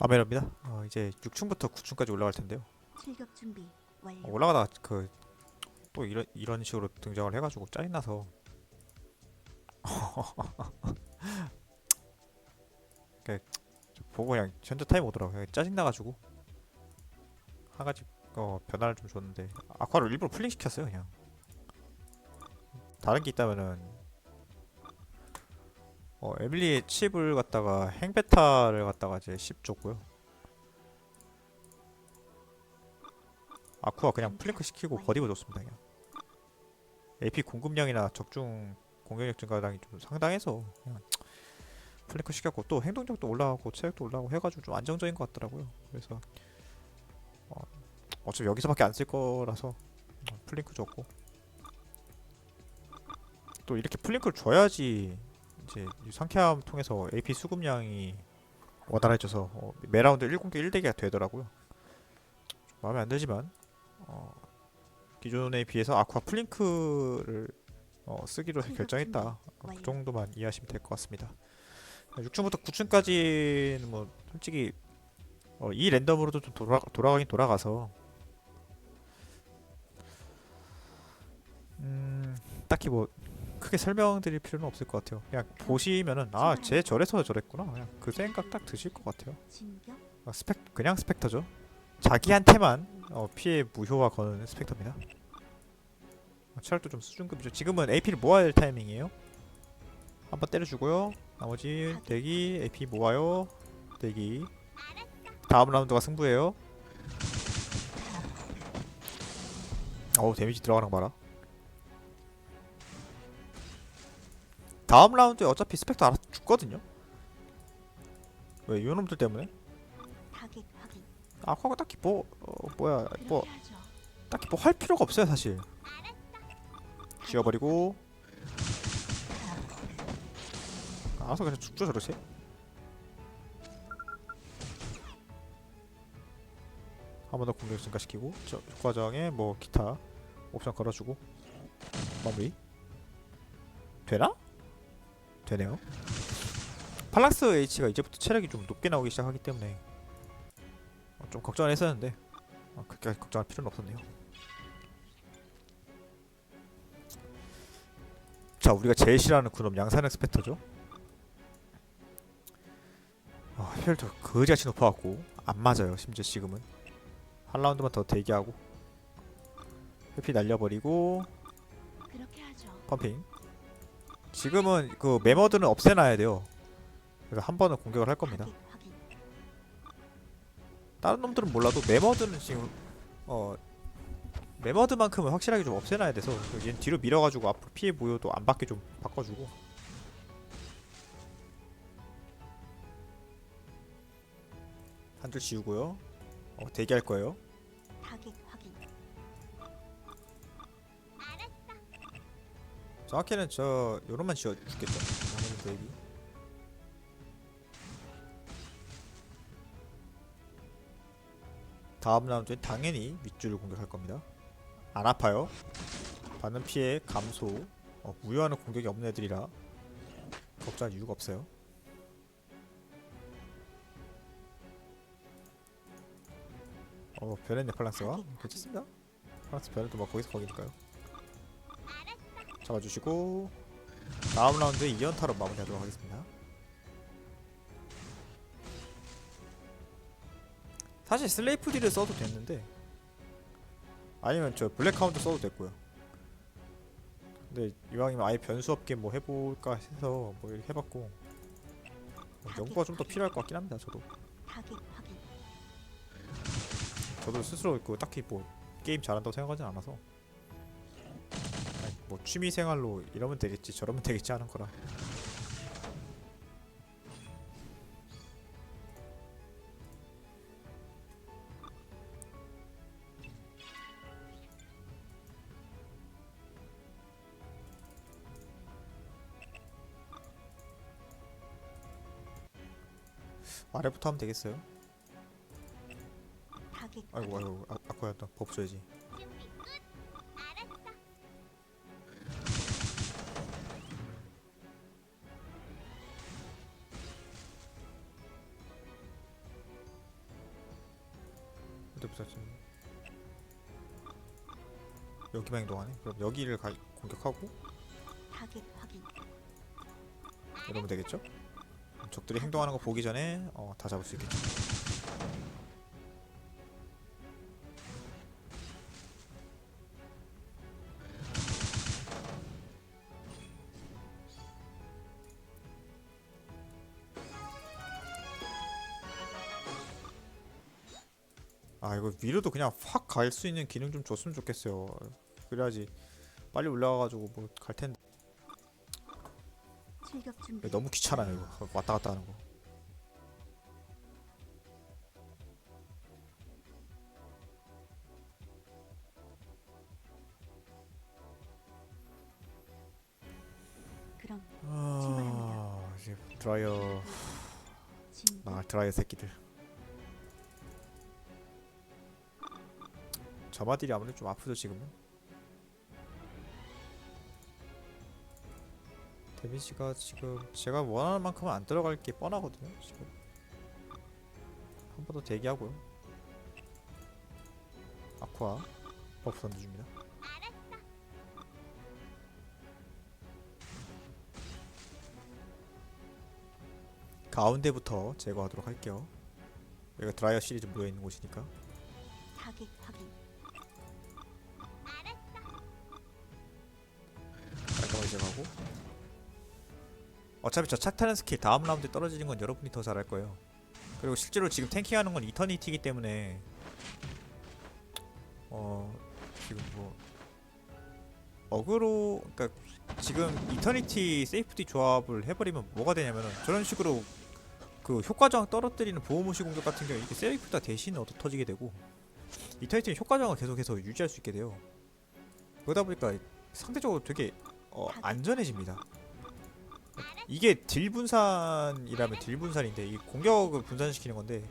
아메라입니다. 어, 이제 6층부터 9층까지 올라갈 텐데요. 출격 준비 완료. 어, 올라가다 그 또 이런 이런 식으로 등장을 해가지고 짜증나서 그 보고 그냥 현저 타임 오더라고. 요 짜증나가지고 한 가지 어, 변화를 좀 줬는데 아쿠아를 일부러 풀링 시켰어요 그냥. 다른 게 있다면은 어 에밀리의 칩을 갖다가 행베타를 갖다가 이제 10 줬고요. 아쿠아 그냥 플랭크 시키고 버디고 줬습니다 그냥. AP 공급량이나 적중 공격력 증가량이 좀 상당해서 그냥 플랭크 시켰고 또 행동력도 올라가고 체력도 올라가고 해가지고 좀 안정적인 것 같더라고요. 그래서 어, 어차피 여기서밖에 안 쓸 거라서 어, 플링크 줬고. 또 이렇게 플링크를 줘야지 이제 이 상쾌함 통해서 AP 수급량이 원활해져서 어, 매 라운드 1공격 1대기가 되더라고요 마음에 안 들지만 어, 기존에 비해서 아쿠아 플링크를 어, 쓰기로 결정했다. 어, 그. 정도만 이해하시면 될 것 같습니다. 6층부터 9층까지는 뭐 솔직히 어, 이 랜덤으로도 좀 돌아 돌아가긴 돌아가서 음, 딱히 뭐 크게 설명드릴 필요는 없을 것 같아요. 그냥 보시면은 아, 쟤 저래서 저랬구나. 그냥 그 생각 딱 드실 것 같아요. 아, 스펙 그냥 스펙터죠. 자기한테만 어, 피해 무효화 거는 스펙터입니다. 어, 체력도 좀 수준급이죠. 지금은 AP를 모아야 될 타이밍이에요. 한번 때려주고요. 나머지 대기 AP 모아요. 대기. 다음 라운드가 승부예요. 어우 데미지 들어가는 거 봐라. 다음 라운드에 어차피 스펙터 알아서 죽거든요. 왜 요놈들 때문에? 아쿠아가 딱히 뭐 어, 뭐야 뭐. 딱히 뭐 할 필요가 없어요 사실 지워버리고 알아서 그냥 죽죠 저러세 한번더 공격 증가시키고 저 과정에 뭐 기타 옵션 걸어주고 마무리 되나? 되네요 팔락스 H가 이제부터 체력이 좀 높게 나오기 시작하기 때문에 어, 좀 걱정을 했었는데 어, 그렇게 걱정할 필요는 없었네요. 자, 우리가 제일 싫어하는 그놈 양산 엑스펙터죠. 어, 혈도 거지같이 높아갖고 안 맞아요. 심지어 지금은 한 라운드만 더 대기하고 회피 날려버리고. 펌핑. 지금은 그 메머드는 없애놔야 돼요. 그래서 한 번은 공격을 할 겁니다. 다른 놈들은 몰라도 메머드는 지금 어 메머드만큼은 확실하게 좀 없애놔야 돼서 얘는 뒤로 밀어가지고 앞으로 피해 무효도 안 받게 좀 바꿔주고. 한 줄 지우고요. 어, 대기할 거예요 정확히는 저 요런만 지워 죽겠죠 나머지 대기. 다음 라운드에 당연히 윗줄을 공격할 겁니다. 안 아파요. 받는 피해 감소. 어, 무효하는 공격이 없는 애들이라 걱정할 이유가 없어요. 어 변했네 팔랑스가. 괜찮습니다. 팔랑스 변해도 뭐 거기서 거기니까요 잡아주시고 다음 라운드에 2연타로 마무리하도록 하겠습니다. 사실 슬레이프 딜을 써도 됐는데 아니면 저 블랙 카운트 써도 됐고요. 근데 이왕이면 아예 변수 없게 뭐 해볼까 해서 뭐 이렇게 해봤고 뭐 연구가 좀 더 필요할 것 같긴 합니다 저도. 저도 스스로 그 딱히 뭐 게임 잘한다고 생각하진 않아서 뭐 취미 생활로 이러면 되겠지 저러면 되겠지 하는 거라 아래부터 하면 되겠어요? 아이고. 아이고 아, 아까야 또 법 줘야지 여기만 행동하네. 그럼 여기를 가, 공격하고 타겟 확인. 이러면 되겠죠? 적들이 행동하는 거 보기 전에 어, 다 잡을 수 있겠죠. 아 이거 위로도 그냥 확 갈 수 있는 기능 좀 줬으면 좋겠어요. 그래야지 빨리 올라가가지고 뭐 갈 텐데. 출격 준비. 너무 귀찮아요 이거 왔다 갔다 하는 거. 그럼 아 이제 드라이어. 아 드라이어 새끼들. 저마들이 아무래도 좀 아프죠 지금은. 데미지가 지금 제가 원하는 만큼은 안 들어갈 게 뻔하거든요 지금. 한 번 더 대기하고요. 아쿠아 버프 던져줍니다. 가운데부터 제거하도록 할게요. 여기가 드라이어 시리즈 모여 있는 곳이니까. 타겟 확인. 깔끔하게 제거하고. 어차피 저 착타는 스킬 다음 라운드에 떨어지는 건 여러분이 더 잘할 거예요. 그리고 실제로 지금 탱킹하는 건 이터니티이기 때문에 어 지금 뭐 어그로 그러니까 지금 이터니티 세이프티 조합을 해버리면 뭐가 되냐면은 저런 식으로 그 효과 저항 떨어뜨리는 보호무시 공격 같은 경우 이게 세이프다 대신 얻어 터지게 되고 이터니티는 효과 저항을 계속해서 유지할 수 있게 돼요. 그러다 보니까 상대적으로 되게 어, 안전해집니다. 이게 딜 분산이라면 딜 분산인데 이 공격을 분산시키는 건데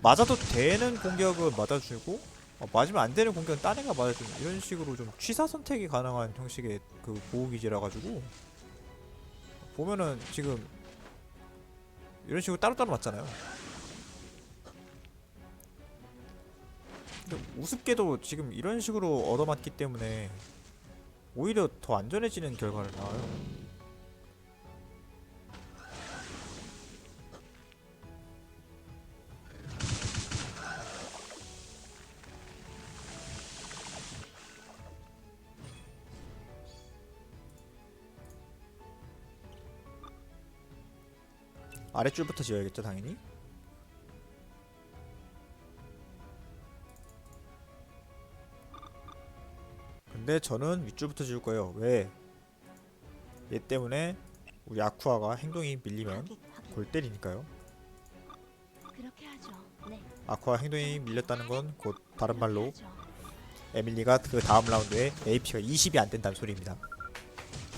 맞아도 되는 공격은 맞아주고 어, 맞으면 안 되는 공격은 딴 애가 맞아주는 이런 식으로 좀 취사 선택이 가능한 형식의 그 보호 기지라 가지고 보면은 지금 이런 식으로 따로따로 맞잖아요. 근데 우습게도 지금 이런 식으로 얻어맞기 때문에 오히려 더 안전해지는 결과를 낳아요. 아랫줄부터 지어야겠죠 당연히 근데 저는 윗줄부터 지을 거예요 왜? 얘 때문에 우리 아쿠아가 행동이 밀리면. 골 때리니까요. 네. 아쿠아 행동이 밀렸다는 건 곧 다른 말로. 에밀리가 그 다음 라운드에 AP가 20이 안 된다는 소리입니다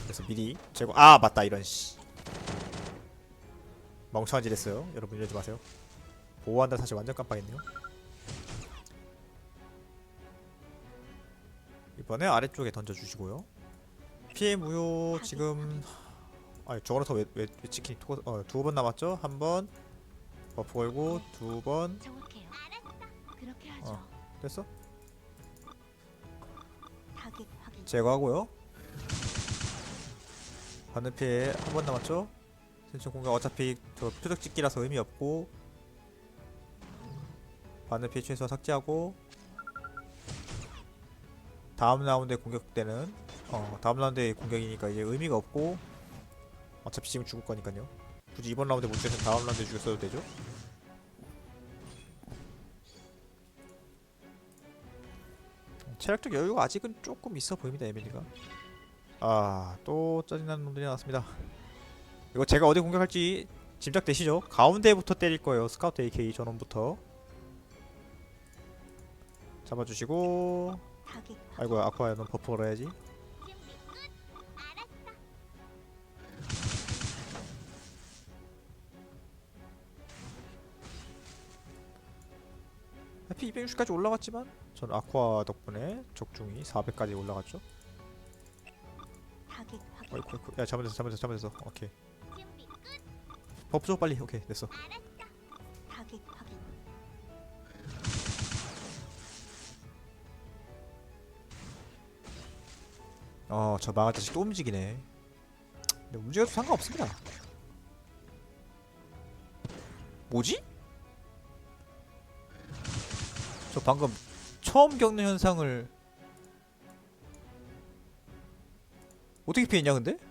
그래서 미리 제거 아 맞다 이런 씨 멍청한 짓 했어요 여러분 이러지 마세요 보호한다 사실 완전 깜빡했네요 이번에 아래쪽에 던져주시고요 피해 무효 지금 아니 저거라서 왜, 왜, 왜 치킨이 어, 두 번 남았죠? 한 번 버프 걸고 두 번. 어. 됐어? 제거하고요. 받는 피해 한 번 남았죠? 센션 공격 어차피 저 표적 찍기라서 의미 없고 받는 피해 최소 삭제하고 다음 라운드에 공격 때는 어 다음 라운드에 공격이니까 이제 의미가 없고 어차피 지금 죽을 거니까요. 굳이 이번 라운드에 못 죽였으면 다음 라운드에 죽였어도 되죠. 체력적 여유가 아직은 조금 있어 보입니다 에밀리가 아 또 짜증나는 놈들이 나왔습니다 이거 제가 어디 공격할지 짐작되시죠? 가운데부터 때릴 거예요 스카우트 AK 전원부터 잡아주시고 타겟 확인. 아이고 아쿠아야 넌 버프 걸어야지 해피 260까지 올라갔지만 전 아쿠아 덕분에 적중이 400까지 올라갔죠. 어이쿠 어이쿠 야 잘못했어 잘못했어 잘못했어 오케이 어, 버프 줘 빨리. 오케이 됐어. 파괴, 어저 마가 자식 또 움직이네. 근데 움직여도 상관없습니다. 뭐지? 저 방금 처음 겪는 현상을 어떻게 피했냐 근데?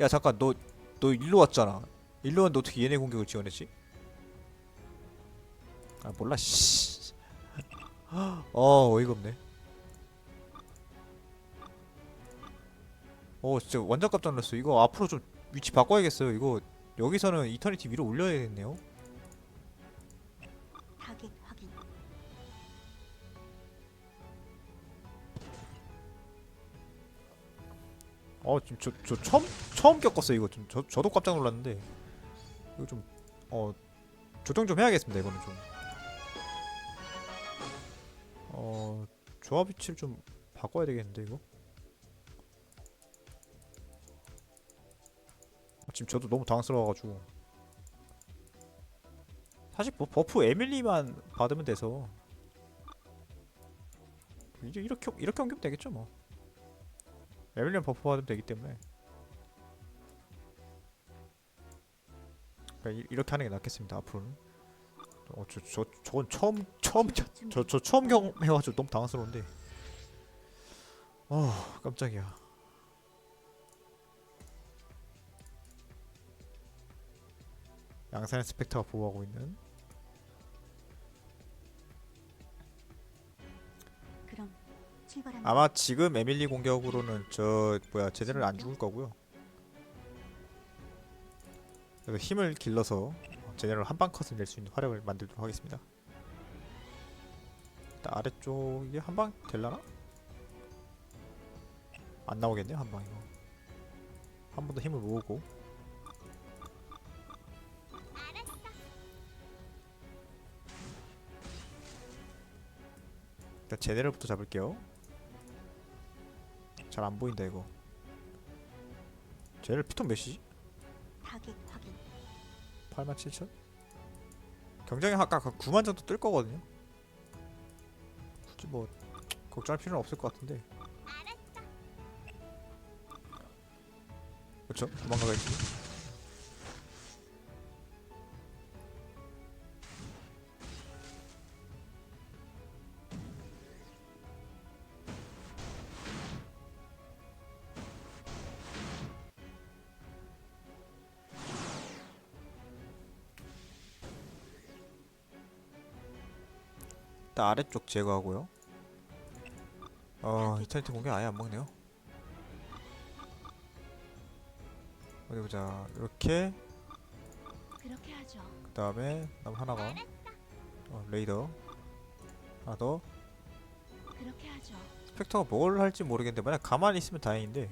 야 잠깐 너 너 일로 왔잖아 일로 왔는데 어떻게 얘네 공격을 지원했지? 아 몰라 씨. 어 어이가 없네. 어 진짜 완전 깜짝 놀랐어. 이거 앞으로 좀 위치 바꿔야겠어요. 이거 여기서는 이터니티 위로 올려야겠네요. 타겟 확인. 어 지금 저, 저 처음 처음 겪었어요. 이거 좀 저, 저도 깜짝 놀랐는데 이거 좀 어 조정 좀 해야겠습니다. 이거는 좀. 어 조합 위치를 좀 바꿔야 되겠는데 이거. 아, 지금 저도 너무 당황스러워가지고 사실 뭐 버프 에밀리만 받으면 돼서 이제 이렇게 이렇게 옮기면 되겠죠 뭐. 에밀리언 버프 받으면 되기 때문에 그러니까 이- 이렇게 하는 게 낫겠습니다 앞으로는 어저 저 저건 처음 처음 준비. 저저 처음 경험해가지고 너무 당황스러운데 어 깜짝이야 양산의 스펙터가 보호하고 있는. 아마 지금 에밀리 공격으로는 저 뭐야 제대로 안 죽을 거고요. 그래서 힘을 길러서 제대로 한방 컷을 낼 수 있는 화력을 만들도록 하겠습니다. 일단 아래쪽에 한 방 될라나? 안 나오겠네요 한 방이고. 한번 더 힘을 모으고. 일단 제대로부터 잡을게요. 잘 안 보인다 이거. 쟤를 피톤 몇이지? 타겟 확인. 8만 7천? 경쟁이 아까 그 9만 정도 뜰 거거든요. 굳이 뭐 걱정할 필요는 없을 것 같은데. 그렇죠? 도망가겠지. 일단 아래쪽 제거하고요. 어, 이터니티 공격 아예 안 먹네요. 어디 보자. 이렇게 그렇게 하죠. 그 다음에 남 하나가 어, 레이더 하나 더. 그렇게 하죠. 스펙터가 뭘 할지 모르겠는데 만약 가만히 있으면 다행인데.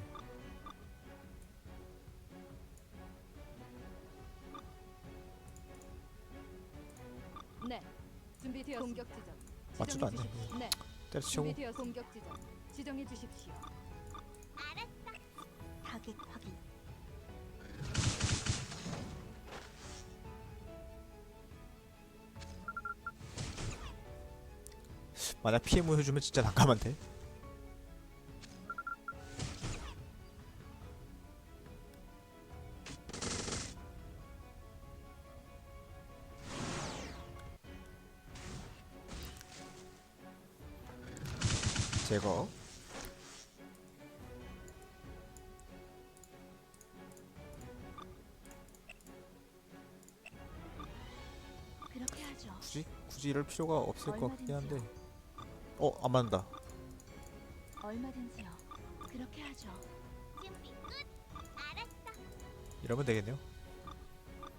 때려치고 준비되어 공격 지점. 지정해 주십시오. 타겟 확인. 만약 피해 무효 주면 진짜 난감한데. 그렇게 하죠. 굳이 굳이 이럴 필요가 없을 것 같긴 한데. 어, 안 맞는다. 얼마든지요. 그렇게 하죠. 이러면 되겠네요.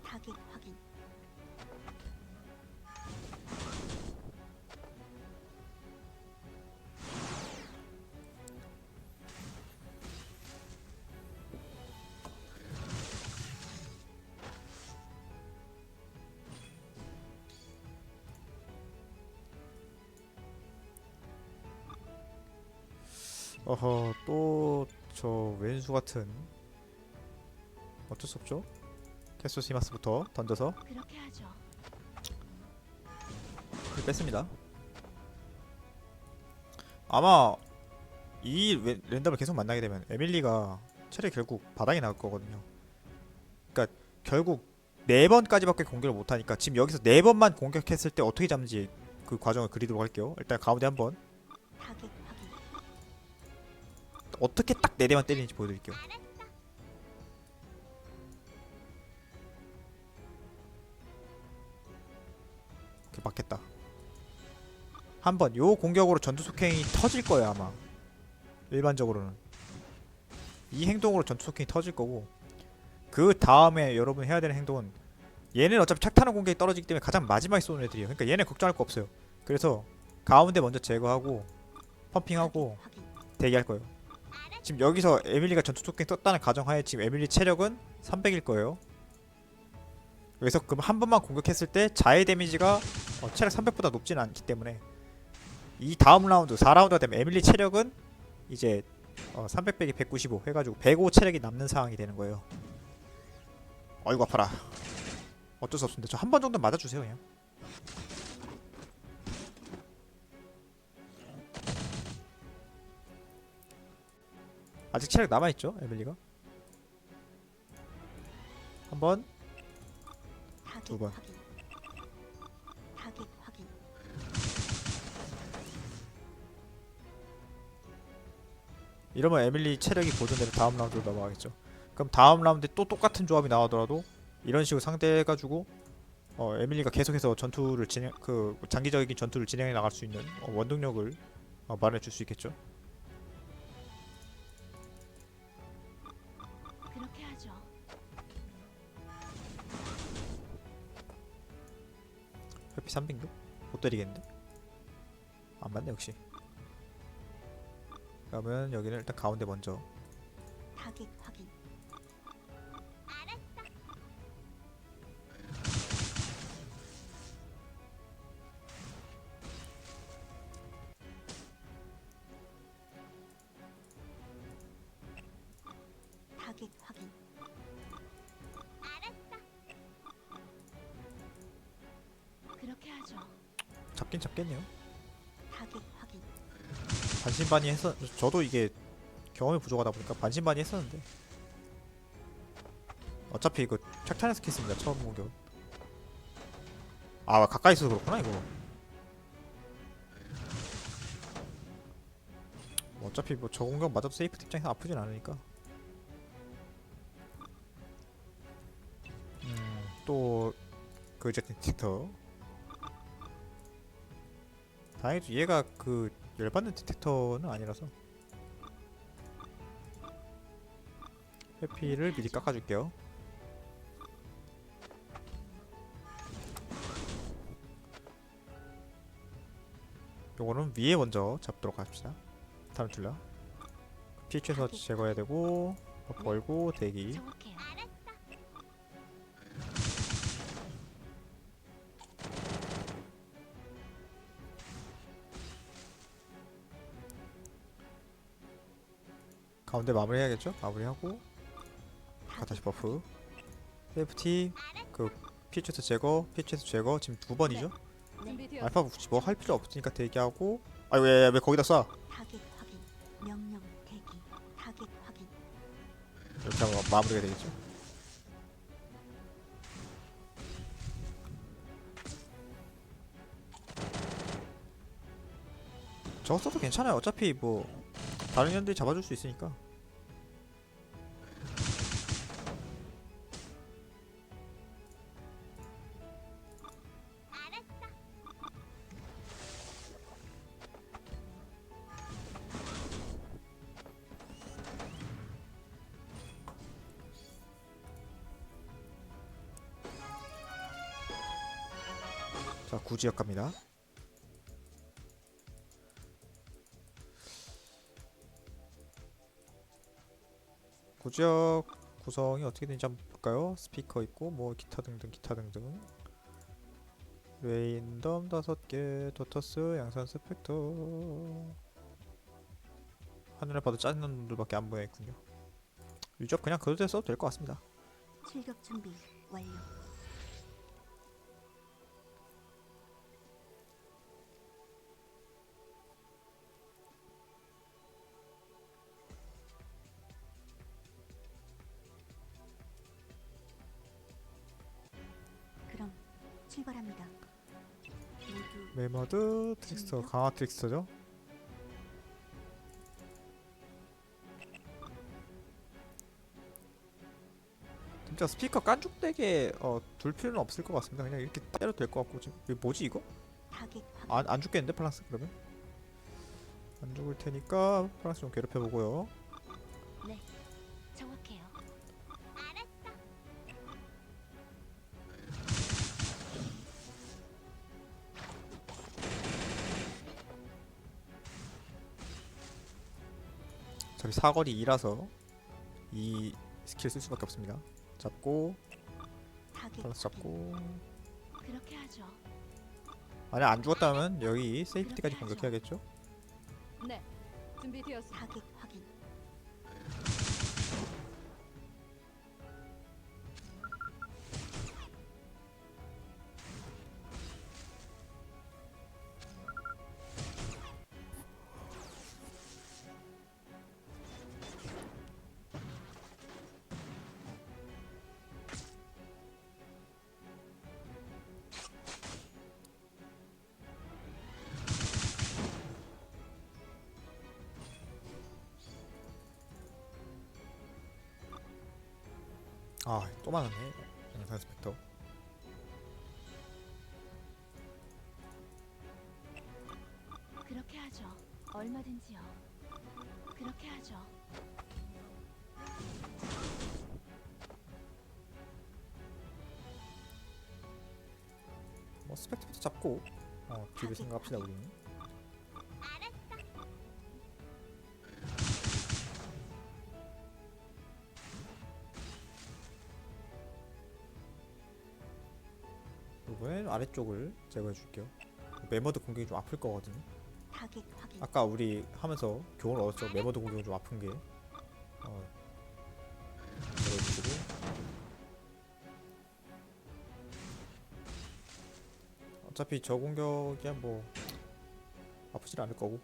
타겟 확인. 어허 또 저 왼수 같은 어쩔 수 없죠 페소시마스부터 던져서 그렇게 하죠. 힐 뺐습니다. 아마 이 랜- 랜덤을 계속 만나게 되면 에밀리가 체력 결국 바닥에 나올 거거든요. 그러니까 결국 네 번까지밖에 공격을 못 하니까 지금 여기서 네 번만 공격했을 때 어떻게 잡는지 그 과정을 그리도록 할게요. 일단 가운데 한번 타겟. 어떻게 딱 네 대만 때리는지 보여드릴게요. 이렇게 맞겠다. 한번 요 공격으로 전투 속행이 터질 거예요 아마. 일반적으로는 이 행동으로 전투 속행이 터질 거고 그 다음에 여러분 해야 되는 행동은 얘는 어차피 착탄한 공격이 떨어지기 때문에 가장 마지막에 쏘는 애들이에요. 그러니까 얘네 걱정할 거 없어요. 그래서 가운데 먼저 제거하고 펌핑하고. 대기할 거예요. 지금 여기서 에밀리가 전투 토ken 떴다는 가정하에 지금 에밀리 체력은 300일 거예요. 그래서 그럼 한 번만 공격했을 때 자해 데미지가 어, 체력 300보다 높지는 않기 때문에 이 다음 라운드 4라운드가 되면 에밀리 체력은 이제 어, 300 빼기 195 해가지고 105 체력이 남는 상황이 되는 거예요. 어이구 아파라. 어쩔 수 없습니다. 저 한 번 정도 맞아주세요 그냥. 아직 체력 남아 있죠, 에밀리가? 한 번, 타겟 두 번. 확인. 타겟 확인. 이러면 에밀리 체력이 보존되면 다음 라운드로 넘어가겠죠. 그럼 다음 라운드에 또 똑같은 조합이 나오더라도 이런 식으로 상대해가지고 어, 에밀리가 계속해서 전투를 진행, 그 장기적인 전투를 진행해 나갈 수 있는 어, 원동력을 어, 마련해 줄 수 있겠죠. 회피 3빙도 못 때리겠는데? 안 맞네 역시. 그러면 여기는 일단 가운데 먼저 타겟 확인. 타겟 확인. 잡긴 잡겠네요. 타겟 확인. 반신반의 했어. 저도 이게 경험이 부족하다 보니까 반신반의 했었는데 어차피 이거 착탄해서 켰습니다 처음 공격. 아 가까이 있어서 그렇구나 이거. 뭐 어차피 뭐 저 공격 맞아도 세이프 입장에서 아프진 않으니까. 음 또그 어쨌든 딕터. 다행히도 얘가 그 열받는 디텍터는 아니라서 회피를 미리 깎아줄게요. 요거는 위에 먼저 잡도록 합시다. 다음 줄라 피 최소 제거해야 되고 걸고 대기 정확해요. 가운데 마무리해야겠죠? 마무리하고 아, 다시 버프 세이프티 그 피체스 제거 피체스 제거 지금 두 번이죠? 준비되었. 알파 굳이 뭐 할 필요 없으니까 대기하고 아유 왜, 왜 거기다 쏴 타겟 확인. 명령 대기. 타겟 확인. 이렇게 하면 마무리가 되겠죠 저거 써도 괜찮아요 어차피 뭐 다른 년들이 잡아줄 수 있으니까 구지역 갑니다 구지역 구성이 어떻게 되는지 한번 볼까요? 스피커 있고 뭐 기타 등등 기타 등등 레인덤 다섯 개 도터스 양산 스펙터 하늘에 봐도 짜증나는 놈들밖에 안 보여 있군요 유적 그냥 그대로 써도 될 것 같습니다 출격 준비. 완료. 출발합니다. 모두 메머드 트릭스터 강화 트릭스터죠 진짜 스피커 깐죽되게 어, 둘 필요는 없을 것 같습니다 그냥 이렇게 때려도 될 것 같고 지금 이거 뭐지 이거? 타겟 확인. 안, 안 죽겠는데 플랑스 그러면? 안 죽을 테니까 플랑스 좀 괴롭혀 보고요. 저기 사거리 2라서 이 스킬 쓸 수밖에 없습니다 잡고 확인. 잡고 그렇게 하죠. 만약 안 죽었다면 여기 세이프티까지 공격해야겠죠? 네. 준비되었습니다. 타겟 확인. 많았네 영상 스펙터 그렇게 하죠. 얼마든지요. 그렇게 하죠. 뭐 스펙터부터 잡고 어 뒤를 생각합시다 우리는 아래쪽을 제거해 줄게요. 메머드 공격이 좀 아플 거거든요. 아까 우리 하면서 교훈을 얻었죠. 메머드 공격이 좀 아픈 게. 어, 어차피 저 공격이야 뭐 아프질 않을 거고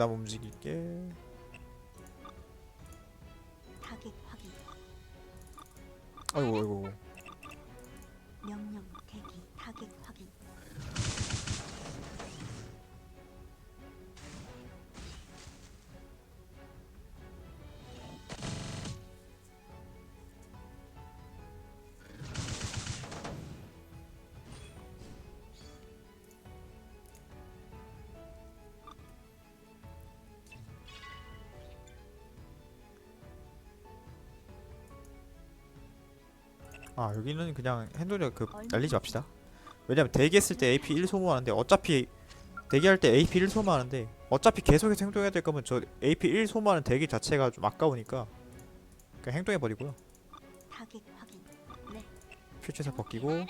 그 다음 움직일게. 아이고 아이고 아 여기는 그냥 핸드력 그 날리지 맙시다 왜냐면 대기했을 때 AP 1 소모하는데 어차피 대기할 때 AP 1 소모하는데 어차피 계속해서 행동해야 될 거면 저 AP 1 소모하는 대기 자체가 좀 아까우니까 그냥 행동해버리고요. 네. 퓨처에서 벗기고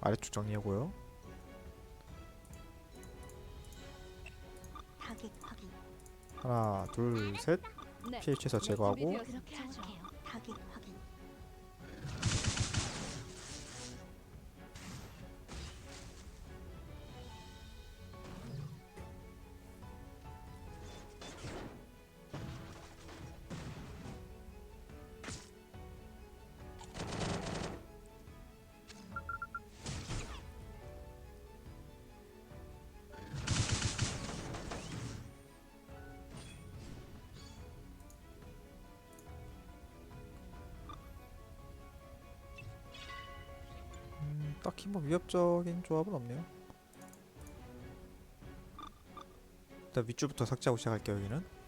아래쪽 정리하고요 타겟 확인. 하나 둘 셋 네. PH에서 제거하고 준비되었습니다. 그렇게 하죠. 타겟 딱히 뭐 위협적인 조합은 없네요 일단 윗줄부터 삭제하고 시작할게요 여기는.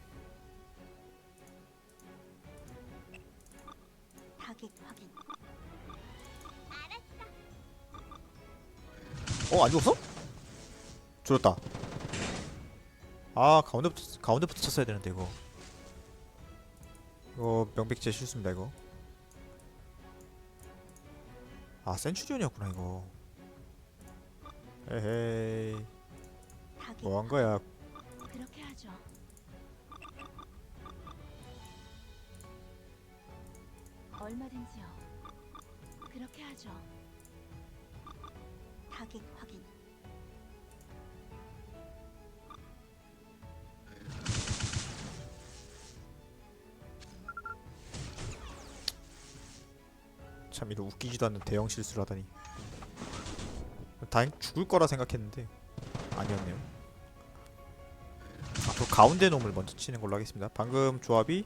어? 안 죽었어? 죽었다 아 가운데부터 가운데부터 쳤어야 되는데 이거 이거 명백제 실수입니다 이거 아 센츄리온이었구나 이거 에헤이 뭐 한 거야 그렇게 하죠. 얼마든지요. 그렇게 하죠. 타겟 확인. 참 이런 웃기지도 않는 대형 실수를 하다니. 다행 죽을 거라 생각했는데 아니었네요. 앞으로 가운데 놈을 먼저 치는 걸로 하겠습니다. 방금 조합이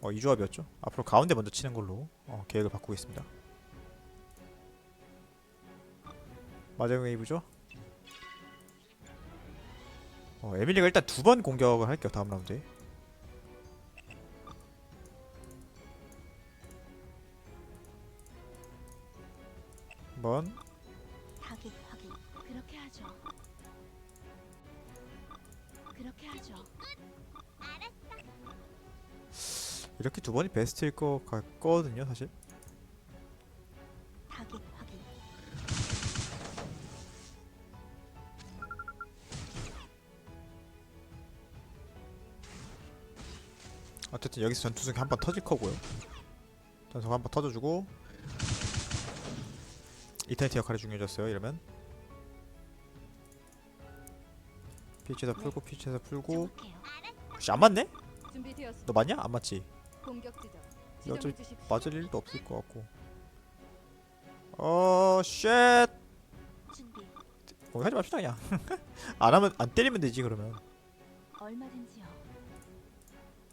어, 이 조합이었죠? 앞으로 가운데 먼저 치는 걸로 어, 계획을 바꾸겠습니다. 마정 웨이브죠? 어, 에밀리가 일단 두 번 공격을 할게요 다음 라운드에 한번 타겟 확인. 그렇게 하죠. 그렇게 하죠. 이렇게 두 번이 베스트일 것 같거든요 사실 타겟 확인. 어쨌든 여기서 전투승이 한번 터질 거고요. 전투 한번 터져주고 이터니티 역할이 중요해졌어요. 이러면 피치에서 풀고 피치에서 풀고. 혹시 안 맞네? 너 맞냐? 안 맞지? 주십시오. 맞을 일도 없을 것 같고. 어, 쉣. 준비. 뭐 하지 맙시다 그냥. 안 하면 안 때리면 되지 그러면.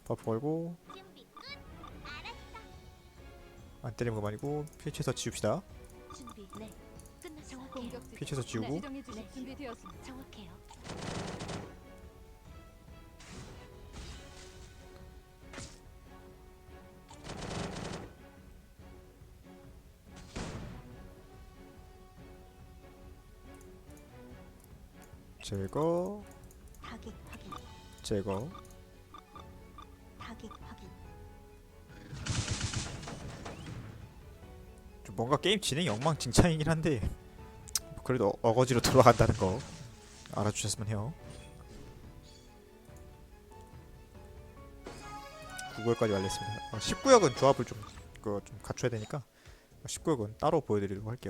버프 걸고. 안 때리는 그만이고 피치에서 지웁시다. 준비. 네. 끝났어요. 공격 지점. 피치에서 지우고. 네, 주십시오. 준비되었습니다. 정확해요. 제거, 확인. 제거. 뭔가 게임 진행이 엉망진창이긴 한데 뭐 그래도 어- 어거지로 돌아간다는 거 알아주셨으면 해요. 9구역까지 완료했습니다. 어, 19역은 조합을 좀, 그거 좀 갖춰야 되니까 19역은 따로 보여드리도록 할게요.